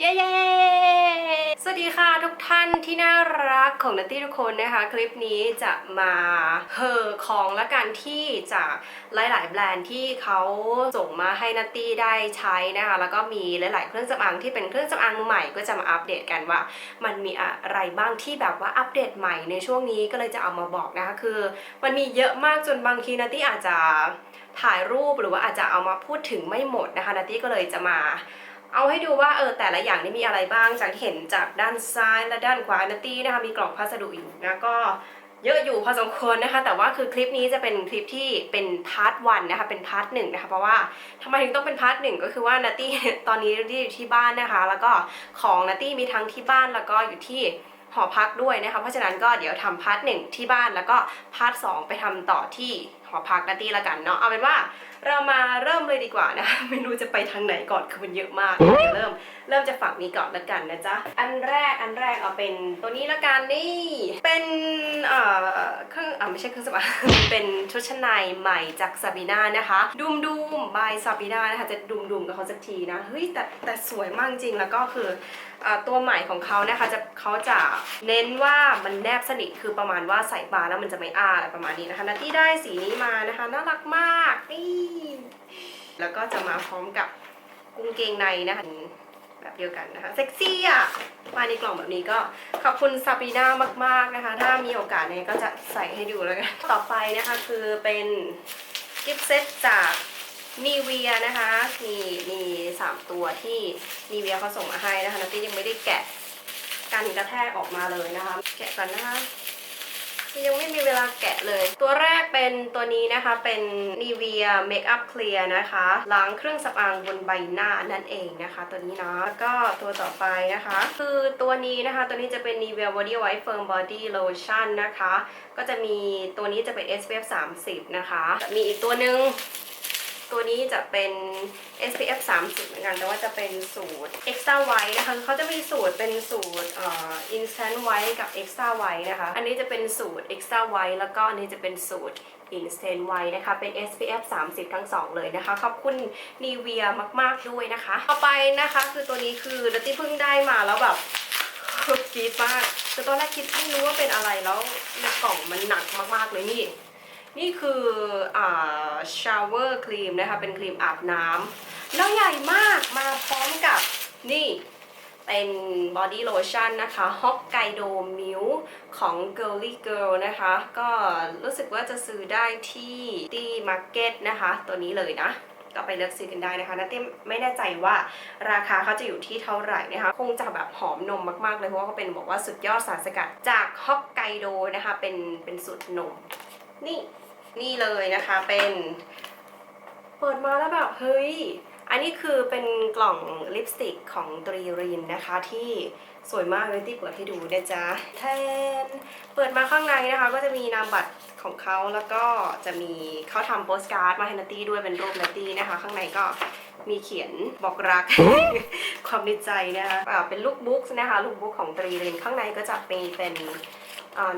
เย้สวัสดีค่ะทุกท่านที่น่ารักของนัตตี้ทุกคนนะคะ คลิปนี้จะมาเฮอของละกันที่จากหลาย ๆ แบรนด์ที่เขาส่งมาให้นัตตี้ได้ใช้นะคะ แล้วก็มีหลาย ๆ เครื่องสำอางที่เป็นเครื่องสำอางใหม่ก็จะมาอัปเดตกันว่า มันมีอะไรบ้างที่แบบว่าอัปเดตใหม่ในช่วงนี้ก็เลยจะเอามาบอกนะคะคือ มันมีเยอะมากจนบางทีนัตตี้อาจจะถ่ายรูปหรือว่าอาจจะเอามาพูดถึงไม่หมดนะคะนัตตี้ก็เลยจะมา เอาให้ดูว่าเออแต่ละอย่างนี่มีอะไรบ้างจากที่เห็นจากด้านซ้ายและด้านขวานัตตี้นะคะมีกล่องพัสดุอยู่นะก็เยอะอยู่พอสมควรนะคะ แต่ว่าคือคลิปนี้จะเป็นคลิปที่เป็นพาร์ทวันนะคะเป็นพาร์ทหนึ่งนะคะเพราะว่าทำไมถึงต้องเป็นพาร์ทหนึ่งก็คือว่านัตตี้ตอนนี้นัตตี้อยู่ที่บ้านนะคะ แล้วก็ของนัตตี้มีทั้งที่บ้านแล้วก็อยู่ที่ หอพักด้วยนะคะเพราะฉะนั้นก็เดี๋ยวทำพาร์ทหนึ่งที่บ้านแล้วก็พาร์ทสองไปทำต่อที่หอพักนัตตี้ละกันเนาะเอาเป็นว่าเรามาเริ่มเลยดีกว่านะไม่รู้จะไปทางไหนก่อนคือมันเยอะมากเริ่มเริ่มจากฝั่งนี้ก่อนละกันนะจ๊ะอันแรกอันแรกเอาเป็นตัวนี้ละกันนี่เป็นเอ่อเครื่องอ่าไม่ใช่เครื่องสำอางเป็นชุดชั้นในใหม่จากซาบีนานะคะดูมดูมบายซาบีนานะคะจะดุมดุมกับเขาสักทีนะเฮ้ยแต่แต่สวยมากจริงแล้วก็คือ ตัวใหม่ของเขานะคะจะเขาจะเน้นว่ามันแนบสนิทคือประมาณว่าใส่บาร์แล้วมันจะไม่อ้าอะไรประมาณนี้นะคะนัตตี้ได้สีนี้มานะคะน่ารักมากนี่แล้วก็จะมาพร้อมกับกุ้งเกงในนะคะแบบเดียวกันนะคะเซ็กซี่อะมาในกล่องแบบนี้ก็ขอบคุณซาบีน่ามากๆนะคะ ถ้ามีโอกาสเนี่ยก็จะใส่ให้ดูแล้วกันต่อไปนะคะคือเป็นกิฟต์เซตจาก นีเวียนะคะมีมีสามตัวที่นีเวียเขาส่งมาให้นะคะนัตตี้ยังไม่ได้แกะการกระแทกออกมาเลยนะคะ แกะก่อนนะคะยังไม่มีเวลาแกะเลย ตัวแรกเป็นตัวนี้นะคะเป็นนีเวียเมคอัพเคลียร์นะคะล้างเครื่องสำอางบนใบหน้านั่นเองนะคะ ตัวนี้เนาะแล้วก็ตัวต่อไปนะคะ คือตัวนี้นะคะตัวนี้จะเป็น Nivea Body White Firm Body Lotion นะคะ ก็จะมีตัวนี้จะเป็น SPF 30 นะคะ มีอีกตัวหนึ่ง ตัวนี้จะเป็น SPF 30 เหมือนกัน แต่ว่าจะเป็นสูตร Extra White นะคะเขาจะมีสูตรเป็นสูตรเอ่อ Instant White กับ Extra White นะคะ อันนี้จะเป็นสูตร Extra White แล้วก็อันนี้จะเป็นสูตร Instant White นะคะ เป็น SPF 30 ทั้ง 2 เลยนะคะ ขอบคุณ Nivea มาก ๆ ด้วยนะคะ ต่อไปนะคะ คือตัวนี้คือดัตตี้เพิ่งได้มาแล้วแบบกรีดมากคือตอนแรกคิดไม่รู้ว่าเป็นอะไรแล้วในกล่องมันหนักมากๆเลยนี่ นี่คืออ่าชาวเวอร์ครีมนะคะ เป็นครีมอาบน้ำแล้วใหญ่มากมาพร้อมกับนี่เป็นบอดี้โลชั่นนะคะฮอกไกโดมิลของ Girly Girl นะคะ ก็รู้สึกว่าจะซื้อได้ที่ที่มาร์เก็ตนะคะ ตัวนี้เลยนะก็ไปเลือกซื้อกันได้นะคะนาเต้ไม่แน่ใจว่าราคาเขาจะอยู่ที่เท่าไหร่นะคะ คงจะแบบหอมนมมากๆเลยเพราะว่าเขาเป็นบอกว่าสุดยอดสารสกัดจากฮอกไกโดนะคะ เป็นเป็นสูตรนม นี่นี่เลยนะคะเป็นเปิดมาแล้วแบบเฮ้ย อันนี้คือเป็นกล่องลิปสติกของตรีรินนะคะที่สวยมากเลยที่เปิดให้ดูนะจ๊ะแทนเปิดมาข้างในนะคะ ก็จะมีนามบัตรของเขาแล้วก็จะมีเขาทำโปสการ์ดมาให้นัตตี้ด้วยเป็นรูปนัตตี้นะคะ ข้างในก็มีเขียนบอกรัก ความในใจนะคะเป็นลูกบุ๊กนะคะ ลูกบุ๊กของตรีรินข้างในก็จะมีเป็น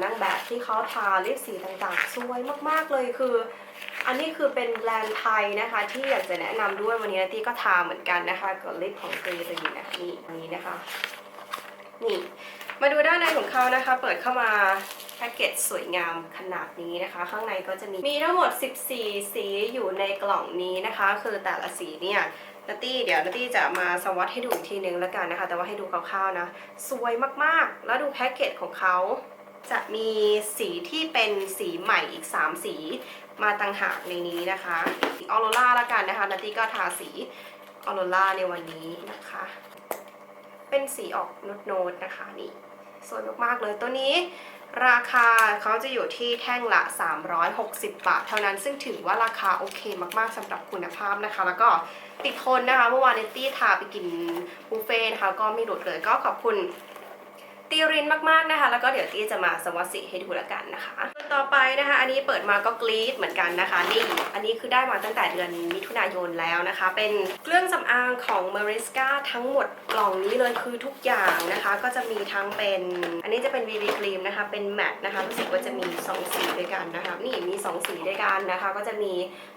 นางแบบที่เขาทาลิปสีต่างๆ สวยมากๆเลยคือ อันนี้คือเป็นแบรนด์ไทยนะคะ ที่อยากจะแนะนำด้วยวันนี้นาตี้ก็ทาเหมือนกันนะคะกับลิปของกรรีนะคะนี่อันนี้นะคะ นี่มาดูด้านในของเขานะคะ เปิดเข้ามาแพ็กเกจสวยงามขนาดนี้นะคะ ข้างในก็จะมีมีทั้งหมด 14 สีอยู่ในกล่องนี้นะคะ คือแต่ละสีเนี่ยนัตตี้เดี๋ยวนัตตี้จะมาสวัสดให้ดูอีกทีนึงแล้วกันนะคะ แต่ว่าให้ดูคร่าวๆนะ สวยมากๆ แล้วดูแพ็กเกจของเขา จะมีสีที่เป็นสีใหม่อีก 3 สีมาต่างหากในนี้นะคะออโรล่าละกันนะคะนัตตี้ก็ทาสีออโรล่าในวันนี้นะคะ เป็นสีออกนูดโนดนะคะนี่สวยมากๆเลยตัวนี้ราคาเขาจะอยู่ที่แท่งละ 360 บาท เท่านั้นซึ่งถือว่าราคาโอเคมากๆสำหรับคุณภาพนะคะ แล้วก็ติดทนนะคะ เมื่อวานเนตตี้ทาไปกินบุฟเฟ่นะคะก็ไม่หลุดเลยก็ขอบคุณ ตีรินมากๆนะคะ แล้วก็เดี๋ยวตีจะมาสวัสดิ์ให้ดูแล้วกันนะคะต่อไปนะคะ อันนี้เปิดมาก็กรี๊ดเหมือนกันนะคะนี่อันนี้คือได้มาตั้งแต่เดือนมิถุนายนแล้วนะคะ เป็นเครื่องสำอางของ Mariska ทั้งหมดกล่องนี้เลยคือทุกอย่างนะคะ ก็จะมีทั้งเป็น อันนี้จะเป็น BB ครีมนะคะ เป็นแมตต์นะคะรู้สึกว่าจะมี 2 สีด้วยกันนะคะ นี่มี 2 สีด้วยกันนะคะ ก็จะมี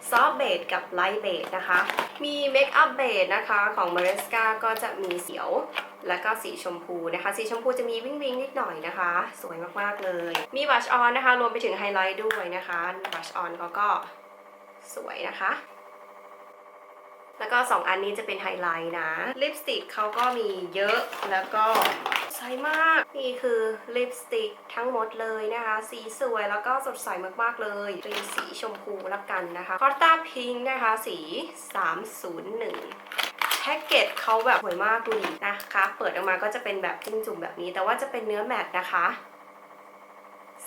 ซอฟเบดกับไลท์เบดนะคะ มีเมคอัพเบดนะคะของ Mariska ก็จะมีเขียว แล้วก็สีชมพูนะคะ สีชมพูจะมีวิ่งวิ่งนิดหน่อยนะคะ สวยมาก ๆ เลย มีบัชออนนะคะ รวมไปถึงไฮไลท์ด้วยนะคะบัชออนเขาก็สวยนะคะ แล้วก็ 2 อันนี้จะเป็นไฮไลท์นะ ลิปสติกเขาก็มีเยอะแล้วก็ใสมาก นี่คือลิปสติกทั้งหมดเลยนะคะ สีสวยแล้วก็สดใสมากๆเลยเป็นสีชมพูละกันนะคะคอร์ตาพิงนะคะ สี 301 พ็กเกจเขาแบบสวยมากดูดินะคะ เปิดออกมาก็จะเป็นแบบจิ้มจุ่มแบบนี้ แต่ว่าจะเป็นเนื้อแมตต์นะคะ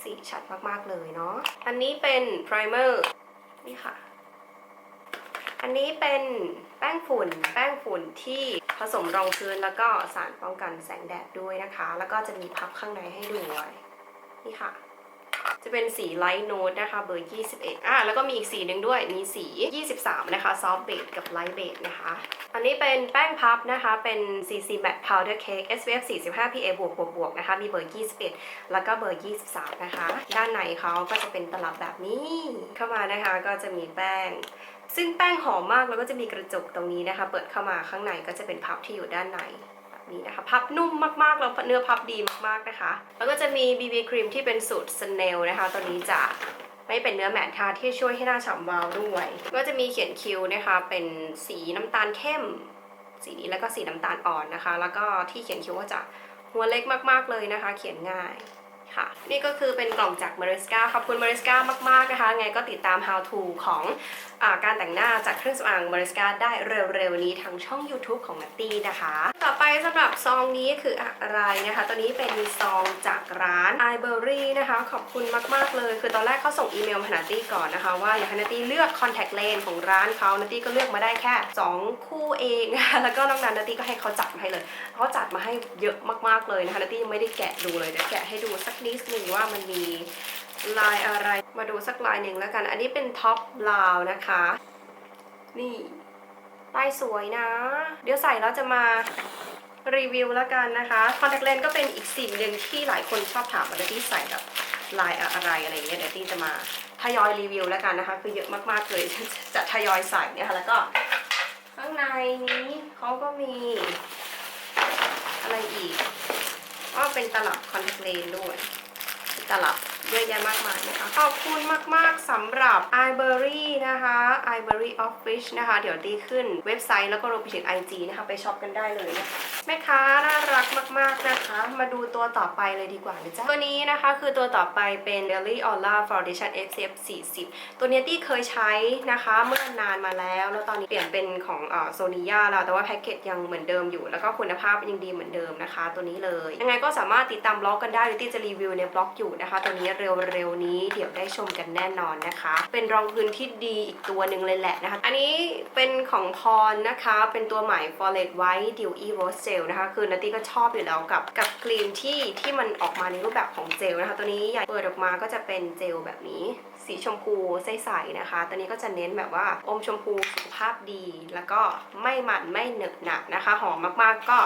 สีชัดมากๆเลยเนาะ อันนี้เป็นไพรเมอร์นี่ค่ะ อันนี้เป็นแป้งฝุ่น แป้งฝุ่นที่ผสมรองพื้นแล้วก็สารป้องกันแสงแดดด้วยนะคะ แล้วก็จะมีพับข้างในให้ด้วยนี่ค่ะจะเป็นสีไลท์โน e นะคะเบอร์ 21 อะแล้วก็มีอีกสีหนึ่งด้วย มีสี 23 นะคะซอฟต์เบดกับไลท์เบดนะคะ อันนี้เป็นแป้งพับนะคะ เป็น CC Matte Powder Cake SPF 45 PA บวกบวกบวกนะคะ มีเบอร์ 21 แล้วก็เบอร์ 23 นะคะ ด้านในเขาก็จะเป็นตลับแบบนี้ เข้ามานะคะก็จะมีแป้ง ซึ่งแป้งหอมมากแล้วก็จะมีกระจกตรงนี้นะคะ เปิดเข้ามาข้างในก็จะเป็นพับที่อยู่ด้านในแบบนี้นะคะพับนุ่มมากๆ แล้วเนื้อพับดีมากๆนะคะ แล้วก็จะมี BB ครีมที่เป็นสูตรสเนลนะคะ ตัวนี้จะ ไม่เป็นเนื้อแมททาที่ช่วยให้หน้าฉ่ำวาวด้วย ก็จะมีเขียนคิ้วนะคะ เป็นสีน้ำตาลเข้ม สีนี้แล้วก็สีน้ำตาลอ่อนนะคะ แล้วก็ที่เขียนคิ้วก็จะหัวเล็กมากๆเลยนะคะ เขียนง่าย ค่ะ นี่ก็คือเป็นกล่องจาก Mariska ขอบคุณ Mariska มาก ๆ นะคะ ไงก็ติดตาม how to ของอการแต่งหน้าจากเครื่องสำอาง Mariska ได้เร็ว ๆ นี้ทางช่อง YouTube ของนัตตี้นะคะ ต่อไปสำหรับซองนี้คืออะไรนะคะ ตัวนี้เป็นซองจากร้าน iBerry นะคะ ขอบคุณมาก ๆ เลย คือตอนแรกเขาส่งอีเมลมาหานัตตี้ก่อนนะคะ ว่าอยากให้นัตตี้เลือก contact lens ของร้านเขานัตตี้ก็เลือกมาได้แค่ 2 คู่เองนะคะแล้วก็นอกนั้นนัตตี้ก็ให้เขาจัดมาให้เลยเขาจัดมาให้เยอะมากๆเลยนะคะนัตตี้ยังไม่ได้แกะดูเลยเดี๋ยวแกะให้ดูสักนิดหนึ่งว่ามันมีลายอะไรมาดูสักลายหนึ่งแล้วกัน อันนี้เป็นท็อปลาวนะคะ นี่ลายสวยนะ เดี๋ยวใส่แล้วจะมารีวิวแล้วกันนะคะคอนแทคเลนส์ก็เป็นอีกสิ่งหนึ่งที่หลายคนชอบถามว่านัตตี้ใส่แบบลายอะไรอะไรอย่างเงี้ยเดี๋ยวตี้จะมาทยอยรีวิวแล้วกันนะคะ คือเยอะมากๆเลยจะทยอยใส่เนี่ยค่ะแล้วก็ข้างในนี้เขาก็มีอะไรอีก ก็เป็นตลับคอนแทคเลนส์ด้วยตลับเยอะแยะมากมายนะคะขอบคุณมาก ๆสำหรับ iBerry นะคะ iBerry Office นะคะ เดี๋ยวตีขึ้นเว็บไซต์แล้วก็รวมไปถึง IG นะคะ ไปช็อปกันได้เลยนะคะแม่ค้าน่ารักมาก ๆนะคะ มาดูตัวต่อไปเลยดีกว่านะจ๊ะ ตัวนี้นะคะคือตัวต่อไปเป็น Daily Aura Foundation SPF 40 ตัวนี้ยตี้เคยใช้นะคะเมื่อนานมาแล้ว แล้วตอนนี้เปลี่ยนเป็นของโซนิยาแล้วแต่ว่าแพ็กเกจยังเหมือนเดิมอยู่ แล้วก็คุณภาพยังดีเหมือนเดิมนะคะ ตัวนี้เลย ยังไงก็สามารถติดตามบล็อกกันได้หรือที่จะรีวิวในบล็อกอยู่นะคะตัวนี้เร็วๆนี้เดี๋ยวได้ชมกันแน่นอนนะคะ เป็นรองพื้นที่ดีอีกตัวหนึ่งเลยแหละนะคะ อันนี้เป็นของพรนะคะ เป็นตัวใหม่ f o r e t White Dewy Rose Gel นะคะ คือนัตตี้ก็ชอบอยู่แล้วกับกับครีมที่ที่มันออกมาในรูปแบบของเจลนะคะ ตัวนี้ใหญ่เปิดออกมาก็จะเป็นเจลแบบนี้ สีชมพูใสๆนะคะ ตัวนี้ก็จะเน้นแบบว่าอมชมพูสุขภาพดี แล้วก็ไม่มันไม่เหนอะหนักนะคะ หอมมากๆก็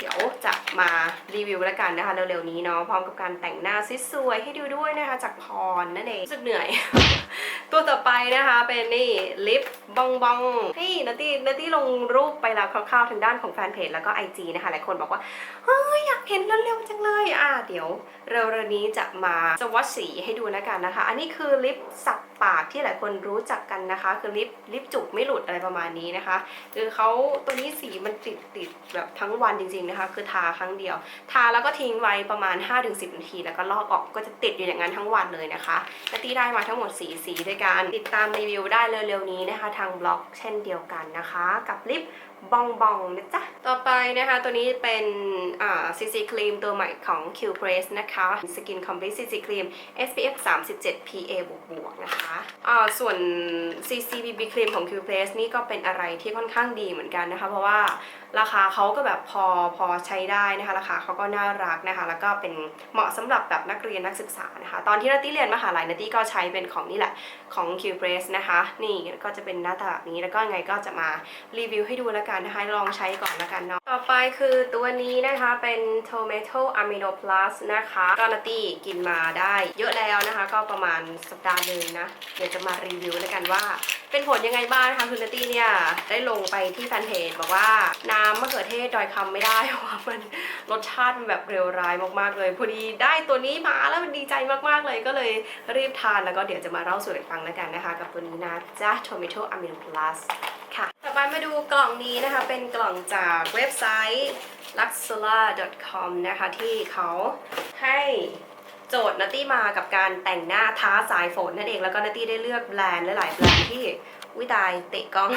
เดี๋ยวจะมารีวิวแล้วกันนะคะเร็วๆนี้เนาะพร้อมกับการแต่งหน้าสวยๆให้ดูด้วยนะคะ จากพรนั่นเองรู้สึกเหนื่อย ตัวต่อไปนะคะเป็นนี่ลิปบองบองนี่นัตตี้นัตตี้ลงรูปไปแล้วคร่าวๆทางด้านของแฟนเพจแล้วก็ IG นะคะหลายคนบอกว่าเฮ้ยอยากเห็นเร็วๆจังเลยอะเดี๋ยวเร็วๆนี้จะมาสวอตสีให้ดูแล้วกันนะคะ อันนี้คือลิปสัก ปากที่หลายคนรู้จักกันนะคะ คือลิปลิปจุกไม่หลุดอะไรประมาณนี้นะคะ คือเขาตัวนี้สีมันติดติดแบบทั้งวันจริงๆนะคะ คือทาครั้งเดียว ทาแล้วก็ทิ้งไว้ประมาณ 5-10 นาที แล้วก็ลอกออกก็จะติดอยู่อย่างนั้นทั้งวันเลยนะคะและที่ได้มาทั้งหมดสีสีด้วยกันติดตามรีวิวได้เร็วๆนี้นะคะ ทางบล็อกเช่นเดียวกันนะคะ กับลิป บองบองนะจ๊ะ ต่อไปนะคะ ตัวนี้เป็นอ่า CC ครีมตัวใหม่ของ Q Press นะคะ Skin Complete CC ครีม SPF 37 PA บวกบวกนะคะอ่าส่วน CC BB ครีมของ Q Press นี่ก็เป็นอะไรที่ค่อนข้างดีเหมือนกันนะคะ เพราะว่าราคาเขาก็แบบพอพอใช้ได้นะคะ ราคาเขาก็น่ารักนะคะ แล้วก็เป็นเหมาะสำหรับแบบนักเรียนนักศึกษานะคะ ตอนที่นัตตี้เรียนมหาลัยนัตตี้ก็ใช้เป็นของนี่แหละของ Q Press นะคะ นี่ก็จะเป็นหน้าตาแบบนี้แล้วก็ไงก็จะมารีวิวให้ดูแล้วกันนะคะ ลองใช้ก่อนแล้วกันเนาะต่อไปคือตัวนี้นะคะเป็น Tomato Amino Plus นะคะก็นตี้กินมาได้เยอะแล้วนะคะ ก็ประมาณสัปดาห์หนึ่งนะ เดี๋ยวจะมารีวิวแล้วกันว่า เป็นผลยังไงบ้างนะคะคือนาตี้เนี่ย ได้ลงไปที่แฟนเพจบอกว่าน้ำมะเขือเทศดอยคำไม่ได้เพราะว่ามันรสชาติมันแบบเร็วร้ายมากๆเลยพอดีได้ตัวนี้มาแล้วมันดีใจมากๆเลยก็เลยรีบทานแล้วก็เดี๋ยวจะมาเล่าสู่กันฟังแล้วกันนะคะ กับตัวนี้นะจ้า Tomato Amino Plus ค่ะ ต่อไปมาดูกล่องนี้นะคะ เป็นกล่องจากเว็บไซต์ luxula.com นะคะ ที่เขาให้โจทย์นัตตี้มากับการแต่งหน้าท้าสายฝนนั่นเองแล้วก็นัตตี้ได้เลือกแบรนด์หลายๆแบรนด์ที่วิตายเตะกล้อง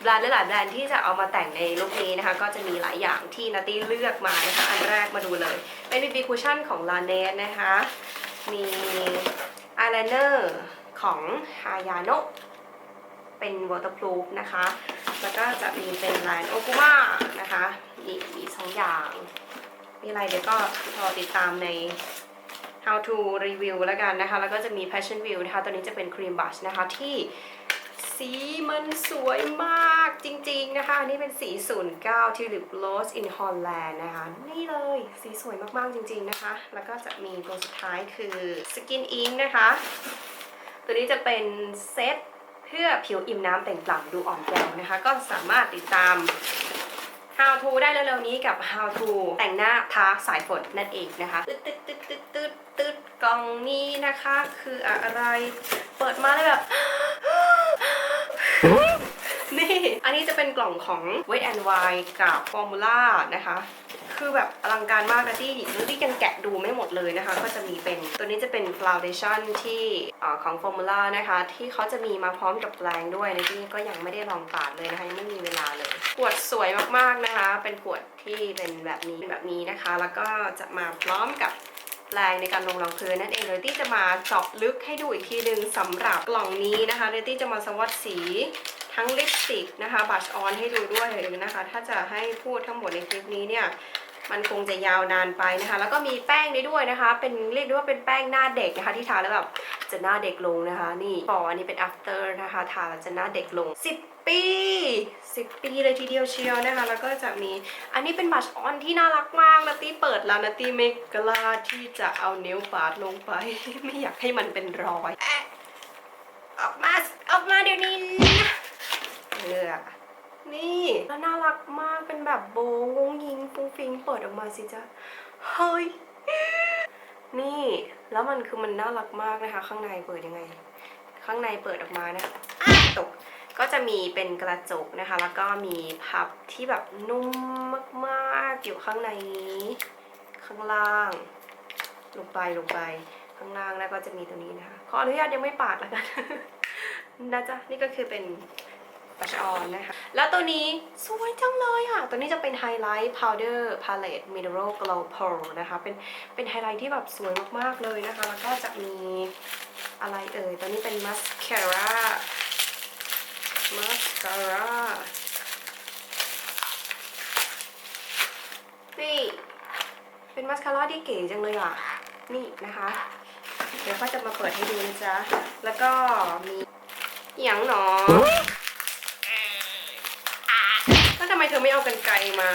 แบรนด์หลายๆแบรนด์ที่จะเอามาแต่งในลุคนี้นะคะ ก็จะมีหลายอย่างที่นัตตี้เลือกมานะคะอันแรกมาดูเลยเป็น BB Cushion ของ l a n e t นะคะ มี eyeliner ของ Hayano เป็น waterproof นะคะ แล้วก็จะมีเป็นแบรนด์โอกุมานะคะอีกมีสองอย่าง มีอะไรเดี๋ยวก็รอติดตามใน how to review แล้วกันนะคะ แล้วก็จะมี passion view นะคะ ตัวนี้จะเป็นครีมบัชนะคะที่สีมันสวยมากจริงๆนะคะ อันนี้เป็นสี 09 Tulip Rose in Holland นะคะ นี่เลยสีสวยมากๆจริงๆนะคะ แล้วก็จะมีตัวสุดท้ายคือ Skin Ink นะคะ ตัวนี้จะเป็นเซต พื่อผิวอิ่มน้ำเปล่งปลั่งดูอ่อนแยวนะคะ ก็สามารถติดตาม How to ได้เร็วๆนี้กับ How to แต่งหน้าทาสายฝนนั่นเองนะคะตึ๊ดตึ๊ดตึ๊ดตึ๊ดตึ๊ดตึ๊ดกล่องนี้นะคะ คืออะไร เปิดมาแล้วแบบ นี่ อันนี้จะเป็นกล่องของ Wet and Wild กับ Formula นะคะ คือแบบอลังการมากนะที่นุที่ยังแกะดูไม่หมดเลยนะคะ ก็จะมีเป็นตัวนี้จะเป็น foundation ที่เออของ Formula นะคะ ที่เขาจะมีมาพร้อมกับแปรงด้วยในที่ก็ยังไม่ได้ลองปาดเลยนะคะยังไม่มีเวลาเลย ขวดสวยมากๆนะคะ เป็นขวดที่เป็นแบบนี้แบบนี้นะคะ แล้วก็จะมาพร้อมกับแรงในการลงรองพื้นนั่นเองเลยที่จะมาเจาะลึกให้ดูอีกทีหนึ่งสำหรับกล่องนี้นะคะเดตี้จะมาสวัสดสีทั้งลิปสติกนะคะบัชออนให้ดูด้วยนะคะ ถ้าจะให้พูดทั้งหมดในคลิปนี้เนี่ย มันคงจะยาวนานไปนะคะ แล้วก็มีแป้งนี้ด้วยนะคะ เป็นเรียกได้ว่าเป็นแป้งหน้าเด็กนะคะ ที่ทาแล้วแบบจะหน้าเด็กลงนะคะ นี่พออันนี้เป็น after นะคะ ทาแล้วจะหน้าเด็กลง 10 ปี 10 ปีเลยทีเดียวเชียวนะคะ แล้วก็จะมีอันนี้เป็นบัชออนที่น่ารักมากนาตี้เปิดแล้วนาตี้ไม่กล้าที่จะเอานิ้วปาดลงไป ไม่อยากให้มันเป็นรอยแอะออกมา ออกมาเดี๋ยวนี้นะเลือกี่แล้วน่ารักมากเป็นแบบโบงงยิงฟุ้งฟิงเปิดออกมาสิจ๊ะเฮ้ยนี่แล้วมันคือมันน่ารักมากนะคะ ข้างในเปิดยังไง ข้างในเปิดออกมานะตกก็จะมีเป็นกระจกนะคะ แล้วก็มีพับที่แบบนุ่มมากๆอยู่ข้างในนี้ข้างล่าง ลงไปลงไปข้างล่างแล้วก็จะมีตรงนี้นะคะขออนุญาตยังไม่ปาดแล้วกันนะจ๊ะนี่ก็คือเป็น ปัชออนนะคะ แล้วตัวนี้สวยจังเลยอะ ตัวนี้จะเป็นไฮไลท์ powder palette mineral glow pearl นะคะ เป็นเป็นไฮไลท์ที่แบบสวยมากๆเลยนะคะ แล้วก็จะมีอะไรเอ่ย ตัวนี้เป็นมัสคาร่ามาสคาร่า นี่ เป็นมาสคาร่าที่เก๋จังเลยอะ นี่นะคะ เดี๋ยวก็จะมาเปิดให้ดูนะจ๊ะ แล้วก็มีอหย่างหนอ เธอไม่เอากันไกลมา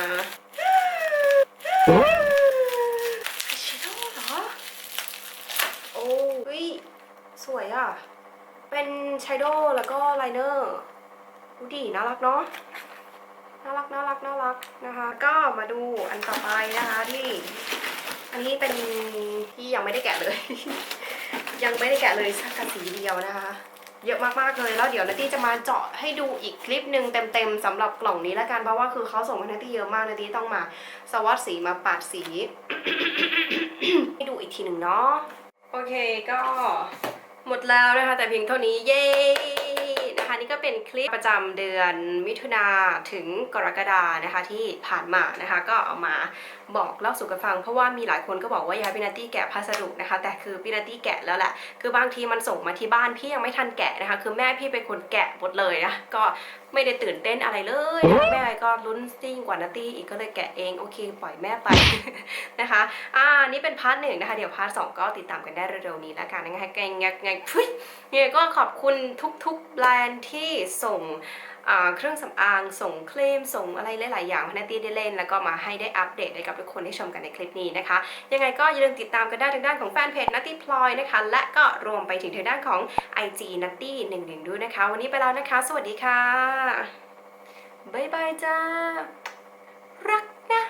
ชิโน่เหรอ โอ้ยสวยอะ เป็นชายโดว์แล้วก็ไลเนอร์ดูดิน่ารักเนาะ น่ารักน่ารักน่ารักนะคะ ก็มาดูอันต่อไปนะคะที่ อันนี้เป็นที่ยังไม่ได้แกะเลย ยังไม่ได้แกะเลยสักกระสีเดียวนะคะ เยอะมากๆเลย แล้วเดี๋ยวนาตี้จะมาเจาะให้ดูอีกคลิปหนึ่งเต็มๆสำหรับกล่องนี้แล้วกันเพราะว่าคือเขาส่งมาให้นาตี้เยอะมากนาตี้ต้องมาสวัสดสีมาปาดสีให้ดูอีกทีหนึ่งเนาะโอเคก็หมดแล้วนะคะ แต่เพียงเท่านี้เย้ คะนี่ก็เป็นคลิปประจำเดือนมิถุนาถึงกรกฎานะคะที่ผ่านมานะคะ ก็เอามาบอกเล่าสู่กันฟัง เพราะว่ามีหลายคนก็บอกว่าอยากพี่นาตี้แกะพัสดุนะคะ แต่คือพี่นาตี้แกะแล้วแหละคือบางทีมันส่งมาที่บ้านพี่ยังไม่ทันแกะนะคะ คือแม่พี่เป็นคนแกะหมดเลยนะก็ไม่ได้ตื่นเต้นอะไรเลยนะแม่ก็ลุ้นซิ่งกว่านาตี้อีกก็เลยแกะเองโอเค ปล่อยแม่ไปนะคะอ่านี่เป็นพาร์ทหนึ่งนะคะเดี๋ยวพาร์ทสองก็ติดตามกันได้เร็วๆนี้แล้วกันนะคะไงไงไงพุ้ยเนี่ยก็ขอบคุณทุกๆแบรนด์ที่ส่งเครื่องสำอาง ส่งเครีม ส่งอะไรหลาย ๆ อย่างพนัตตี้ได้เล่น แล้วก็มาให้ได้อัปเดตให้กับทุกคนได้ชมกันในคลิปนี้นะคะ ยังไงก็อย่าลืมติดตามกันได้ทางด้านของแฟนเพจนัตตี้พลอยนะคะ และก็รวมไปถึงทางด้านของ IG นัตตี้หนึ่งหนึ่งด้วยนะคะ วันนี้ไปแล้วนะคะ สวัสดีค่ะบ๊ายบายจ้า รักนะ